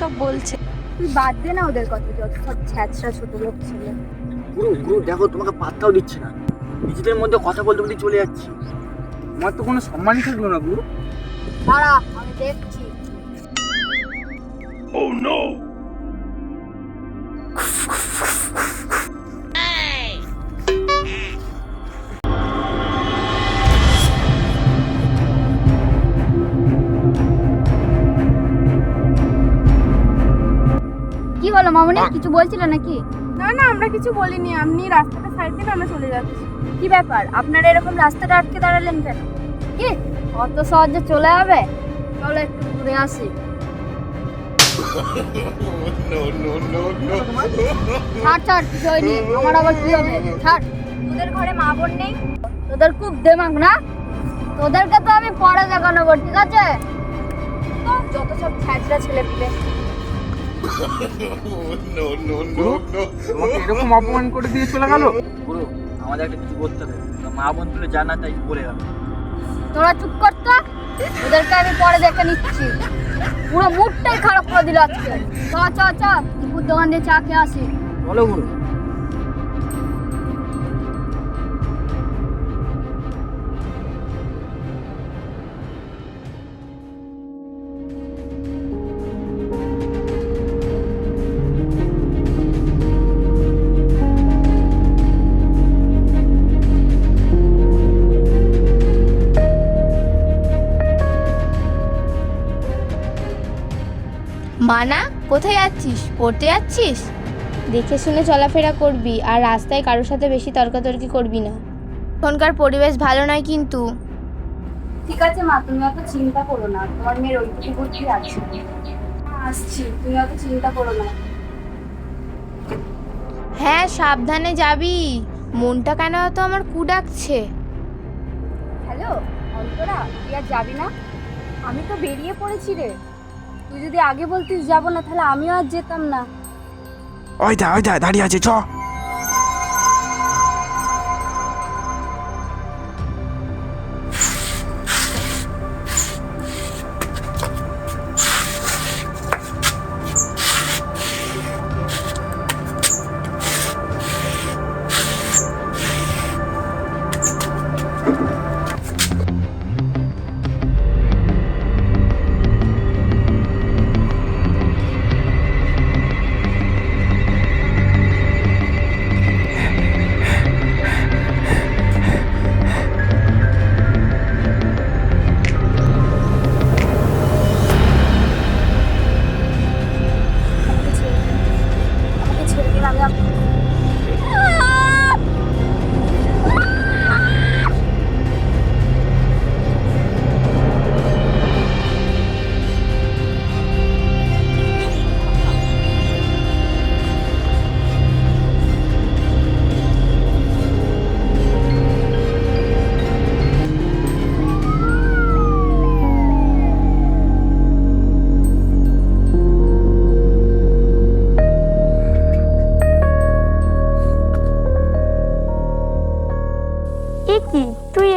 সব বলছে। তুই বাদ দে না ওদের কথা যত সব ছ্যাঁচড়া ছোট লোক ছিল। গুরু গুরু দেখো তোমাকে পাত্তাও দিচ্ছে না। নিজেদের মধ্যে কথা বলতে বলতে চলে যাচ্ছে। আমার তো কোনো সম্মানই থাকল না গুরু। দাঁড়া আমি দেখছি। কি হলো মামনি? কিছু বলছিল নাকি? না না আমরা কিছু বলিনি। আপনি রাস্তাটা সাইড দিন আমরা চলে যাচ্ছি। কি ব্যাপার? আপনারা এরকম রাস্তাটা আটকে দাঁড়ালেন কেন? কি? অত সহজে চলে যাবে? চলো একটু ঘুরে আসি। ছাড় ছাড় কিছু হয়নি। আমার আবার কি হবে? ছাড়। তোদের ঘরে মা বোন নেই? তোদের খুব দেমাগ না? তোদেরকে তো আমি পরে দেখানো ঠিক আছে? যত সব ছ্যাঁচড়া ছেলে পিলে গুরু তোমাকে এরকম অপমান করে দিয়ে চলে গেল? গুরু আমাদের একটা কিছু করতে হবে। মা বোন তুলে জানা তাই বলে গেল। তোরা চুপ কর তো। ওদেরকে আমি পরে দেখে নিচ্ছি। পুরো মুডটাই খারাপ করে দিল আজকে। চ চ চ। দোকান দিয়ে চা খেয়ে আসি। বলো গুরু। মানা কোথায় যাচ্ছিস? পড়তে যাচ্ছিস? দেখে শুনে চলাফেরা করবি আর রাস্তায় কারোর সাথে বেশি তর্কাতর্কি করবি না। এখনকার পরিবেশ ভালো নয় কিন্তু। ঠিক আছে মা তুমি অত চিন্তা করো না তোমার মেয়ের ওইটুকু বুদ্ধি আছে। আসছি তুমি অত চিন্তা করো না। হ্যাঁ সাবধানে যাবি। মনটা কেন তো আমার কু ডাকছে? হ্যালো অন্তরা তুই আর যাবি না? আমি তো বেরিয়ে পড়েছি রে। তুই যদি আগে বলতিস যাব না, তাহলে আমিও আর যেতাম না। ওই দা ওই দা, দাঁড়িয়ে আছে, চ।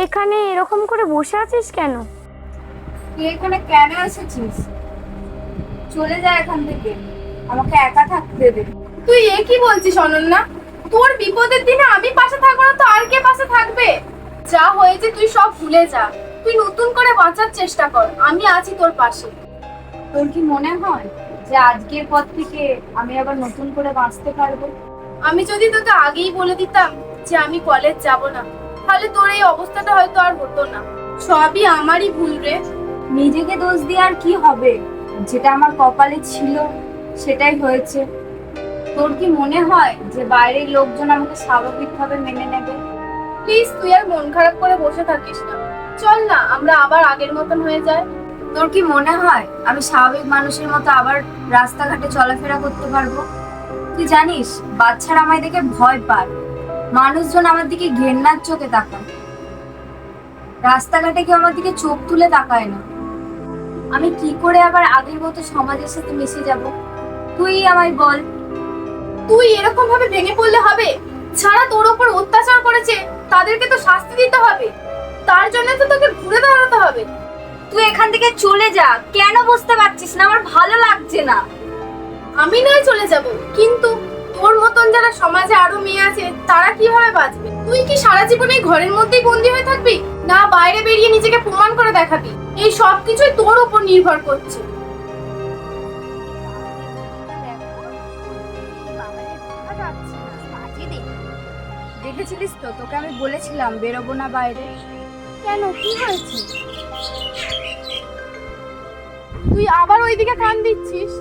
এখানে এরকম করে বসে আছিস কেন? তুই এখানে কেন এসেছিস? চলে যা এখান থেকে। আমাকে একা থাকতে দে। তুই এ কি বলছিস, অনন্যা? তোর বিপদের দিনে আমি পাশে থাকব না তো আর কে পাশে থাকবে? যা হয়েছে তুই সব ভুলে যা। তুই নতুন করে বাঁচার চেষ্টা কর। আমি আছি তোর পাশে। তোর কি মনে হয় যে আজকের পর থেকে আমি আবার নতুন করে বাঁচতে পারব? আমি যদি তোকে আগেই বলে দিতাম যে আমি কলেজ যাব না তাহলে তোর এই অবস্থাটা হয়তো আর হতো না। সবই আমারই ভুল রে। নিজেকে দোষ দিয়ে আর কি হবে? যেটা আমার কপালে ছিল সেটাই হয়েছে। তোর কি মনে হয় যে বাইরের লোকজন আমাকে স্বাভাবিকভাবে মেনে নেবে? প্লিজ তুই আর মন খারাপ করে বসে থাকিস না। চল না আমরা আবার আগের মতন হয়ে যাই। তোর কি মনে হয় আমি স্বাভাবিক মানুষের মতো আবার রাস্তাঘাটে চলাফেরা করতে পারব? তুই জানিস বাচ্চারা আমায় দেখে ভয় পায়। মানুষজন আমার দিকে ঘেন্নার চোখে তাকায়। রাস্তাঘাটে কেউ আমার দিকে চোখ তুলে তাকায় না। আমি কি করে আবার আগের মতো সমাজের সাথে মিশে যাব? তুই আমায় বল। তুই এরকম ভাবে ভেঙে পড়লে হবে? যারা তোর ওপর অত্যাচার করেছে তাদেরকে তো শাস্তি দিতে হবে। তার জন্য তো তোকে ঘুরে দাঁড়াতে হবে। তুই এখান থেকে চলে যা। কেন বুঝতে পারছিস না? আমার ভালো লাগছে না। আমি নয় চলে যাব কিন্তু তোর মতন যারা সমাজে আরও মেয়ে আছে, তারা কীভাবে বাঁচবে? তুই কি সারা জীবন ঘরের মধ্যেই বন্দি হয়ে থাকবি? না, বাইরে বেরিয়ে নিজেকে প্রমাণ করে দেখাবি। এই সব কিছুই তোর উপর নির্ভর করছে। দেখেছিলিস তো, তোকে আমি বলেছিলাম বেরোবো না বাইরে। কেন, কি হয়েছে? তুই আবার ওইদিকে কান দিচ্ছিস?